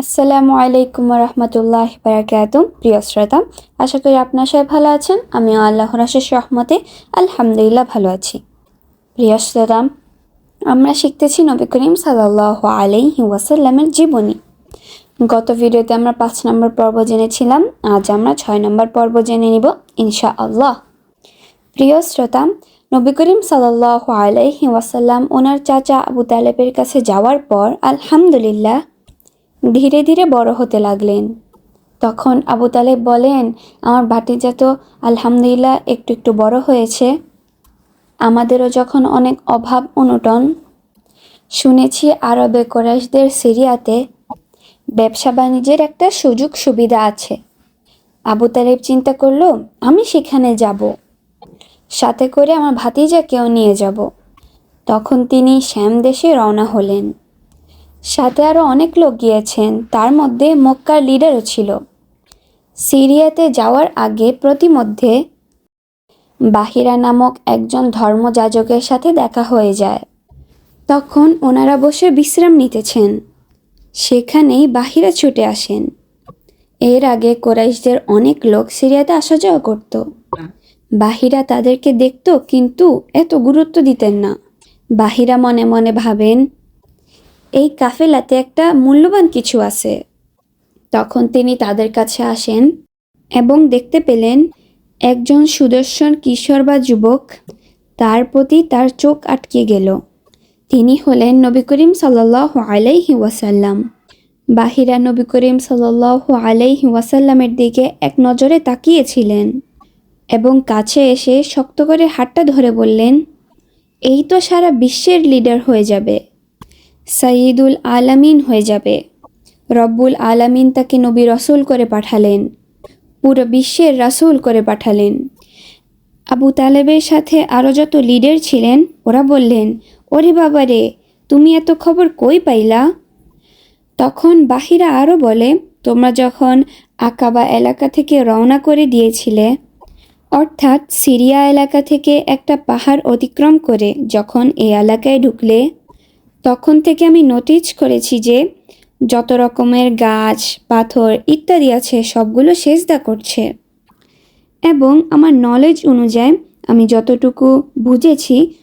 আসসালামু আলাইকুম রহমতুল্লাহ বারাকাত। প্রিয় শ্রোতা, আশা করি আপনার সবাই ভালো আছেন। আমিও আল্লাহর আশেষ রহমতে আলহামদুলিল্লাহ ভালো আছি। প্রিয় শ্রোতা, আমরা শিখতেছি নবী করিম সাল্লাহ আলাইহি ওয়াসাল্লামের জীবনী। গত ভিডিওতে আমরা পাঁচ নম্বর পর্ব জেনেছিলাম। আজ আমরা ছয় নম্বর পর্ব জেনে নিব ইনশা আল্লাহ প্রিয় শ্রোতা, নবী করিম সাল্লাহ আলাইহি ওয়াসাল্লাম ওনার চাচা আবু তালেবের কাছে যাওয়ার পর আলহামদুলিল্লাহ ধীরে ধীরে বড় হতে লাগলেন। তখন আবু তালেব বলেন, আমার ভাতিজা তো আলহামদুলিল্লাহ একটু একটু বড় হয়েছে। আমাদেরও যখন অনেক অভাব অনুটন। শুনেছি আরবে কোরাইশদের সিরিয়াতে ব্যবসা বাণিজ্যের একটা সুযোগ সুবিধা আছে। আবু তালেব চিন্তা করল, আমি সেখানে যাব। সাথে করে আমার ভাতিজাকেও নিয়ে যাব। তখন তিনি শ্যাম দেশে রওনা হলেন। সাথে আরও অনেক লোক গিয়েছেন, তার মধ্যে মক্কার লিডারও ছিল। সিরিয়াতে যাওয়ার আগে প্রতিমধ্যে বাহিরা নামক একজন ধর্মযাজকের সাথে দেখা হয়ে যায়। তখন ওনারা বসে বিশ্রাম নিতেছেন। সেখানেই বাহিরা ছুটে আসেন। এর আগে কোরাইশদের অনেক লোক সিরিয়াতে আসা যাওয়া করত। বাহিরা তাদেরকে দেখত, কিন্তু এত গুরুত্ব দিতেন না। বাহিরা মনে মনে ভাবেন এই কাফেলাতে একটা মূল্যবান কিছু আছে। তখন তিনি তাদের কাছে আসেন এবং দেখতে পেলেন একজন সুদর্শন কিশোর বা যুবক তার প্রতি তার চোখ আটকে গেল। তিনি হলেন নবী করিম সাল্লাহ আলাইহি ওয়াসাল্লাম। বাহিরা নবী করিম সাল্লাহ আলাইহি ওয়াসাল্লামের দিকে এক নজরে তাকিয়েছিলেন এবং কাছে এসে শক্ত করে হাতটা ধরে বললেন, এই তো সারা বিশ্বের লিডার হয়ে যাবে। সাইদুল আলামিন হয়ে যাবে। রব্বুল আলামিন তাকে নবী রসুল করে পাঠালেন। পুরো বিশ্বের রাসুল করে পাঠালেন। আবু তালেবের সাথে আরও যত লিডার ছিলেন, ওরা বললেন, ওরে বাবা রে তুমি এত খবর কই পাইলা? তখন বাহিরা আরও বলে, তোমরা যখন আকাবা এলাকা থেকে রওনা করে দিয়েছিলে, অর্থাৎ সিরিয়া এলাকা থেকে একটা পাহাড় অতিক্রম করে যখন এই এলাকায় ঢুকলে তখন থেকে আমি নোটিস করেছি যে যত রকমের গাছ, পাথর ইত্যাদি আছে, সবগুলো সেজদা করছে। এবং আমার নলেজ অনুযায়ী আমি যতটুকু বুঝেছি,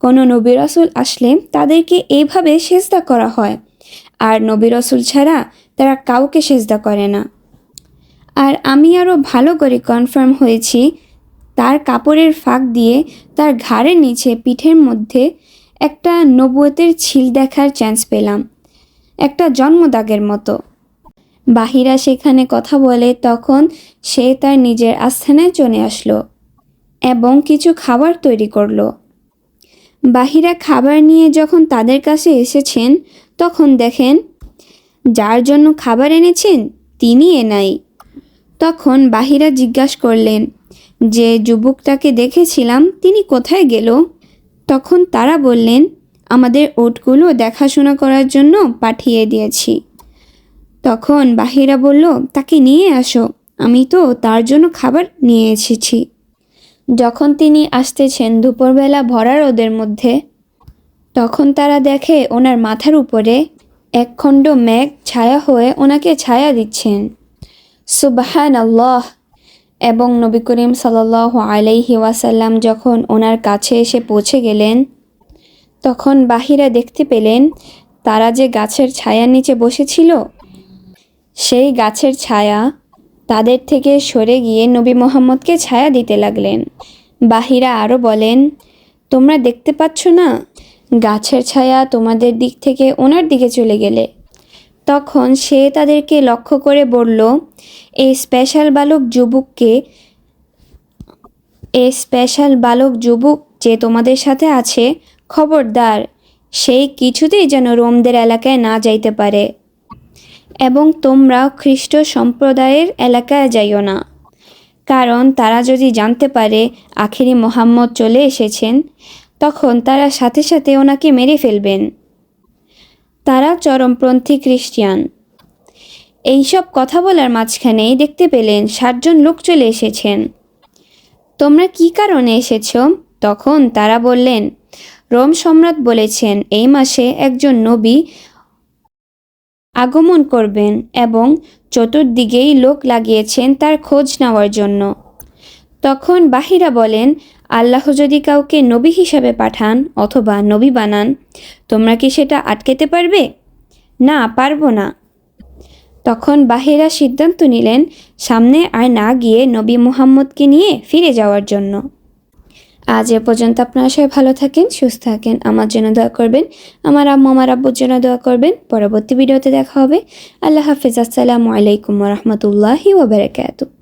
কোনো নবী রসুল আসলে তাদেরকে এইভাবে সেজদা করা হয়। আর নবী রসুল ছাড়া তারা কাউকে সেজদা করে না। আর আমি আরও ভালো করে কনফার্ম হয়েছি, তার কাপড়ের ফাঁক দিয়ে তার ঘাড়ের নিচে, পিঠের মধ্যে একটা নবুয়তের ছিল দেখার চান্স পেলাম। একটা জন্মদাগের মতো। বাহিরা সেখানে কথা বলে, তখন সে তার নিজের আস্থানায় চলে আসলো এবং কিছু খাবার তৈরি করল। বাহিরা খাবার নিয়ে যখন তাদের কাছে এসেছেন, তখন দেখেন, যার জন্য খাবার এনেছেন, তিনি এ নাই। তখন বাহিরা জিজ্ঞাসা করলেন, যে যুবকটাকে দেখেছিলাম, তিনি কোথায় গেল? তখন তারা বললেন, আমাদের ওটগুলো দেখাশোনা করার জন্য পাঠিয়ে দিয়েছি। তখন বাহিরা বলল, তাকে নিয়ে আসো, আমি তো তার জন্য খাবার নিয়ে এসেছি। যখন তিনি আসতেছেন দুপুরবেলা ভরা রোদের মধ্যে, তখন তারা দেখে ওনার মাথার উপরে এক খণ্ড মেঘ ছায়া হয়ে ওনাকে ছায়া দিচ্ছেন। সুবাহান আল্লাহ এবং নবী করিম সাল্লাহ আলাইহি ওয়াসাল্লাম যখন ওনার কাছে এসে পৌঁছে গেলেন, তখন বাহিরা দেখতে পেলেন, তারা যে গাছের ছায়ার নিচে বসেছিল, সেই গাছের ছায়া তাদের থেকে সরে গিয়ে নবী মোহাম্মদকে ছায়া দিতে লাগলেন। বাহিরা আরও বলেন, তোমরা দেখতে পাচ্ছ না, গাছের ছায়া তোমাদের দিক থেকে ওনার দিকে চলে গেলে। তখন সে তাদেরকে লক্ষ্য করে বলল, এই স্পেশাল বালক যুবককে, এই স্পেশাল বালক যুবক যে তোমাদের সাথে আছে, খবরদার। সেই কিছুতেই যেন রোমদের এলাকায় না যাইতে পারে। এবং তোমরা খ্রিস্ট সম্প্রদায়ের এলাকায় যাইও না। কারণ তারা যদি জানতে পারে আখেরি মোহাম্মদ চলে এসেছেন, তখন তারা সাথে সাথে ওনাকে মেরে ফেলবেন। তারা চরমপন্থী খ্রিস্টিয়ান। এইসব কথা বলার মাঝখানেই দেখতে পেলেন ষাটজন লোক চলে এসেছেন। তোমরা কি কারণে এসেছ? তখন তারা বললেন, রোম সম্রাট বলেছেন এই মাসে একজন নবী আগমন করবেন এবং চতুর্দিকেই লোক লাগিয়েছেন তার খোঁজ নেওয়ার জন্য। তখন বাহিরা বলেন, আল্লাহ যদি কাউকে নবী হিসাবে পাঠান অথবা নবী বানান, তোমরা কি সেটা আটকেতে পারবে? না, পারব না। তখন বাহিরা সিদ্ধান্ত নিলেন, সামনে আর না গিয়ে নবী মুহাম্মদকে নিয়ে ফিরে যাওয়ার জন্য। আজ এ পর্যন্ত আপনারা সবাই ভালো থাকেন, সুস্থ থাকেন। আমার জন্য দোয়া করবেন, আমার আম্মু, আমার আব্বুর জন্য দোয়া করবেন। পরবর্তী ভিডিওতে দেখা হবে। আল্লাহ হাফিজ। আসসালামু আলাইকুম রহমতুল্লাহি ওবরাকাতু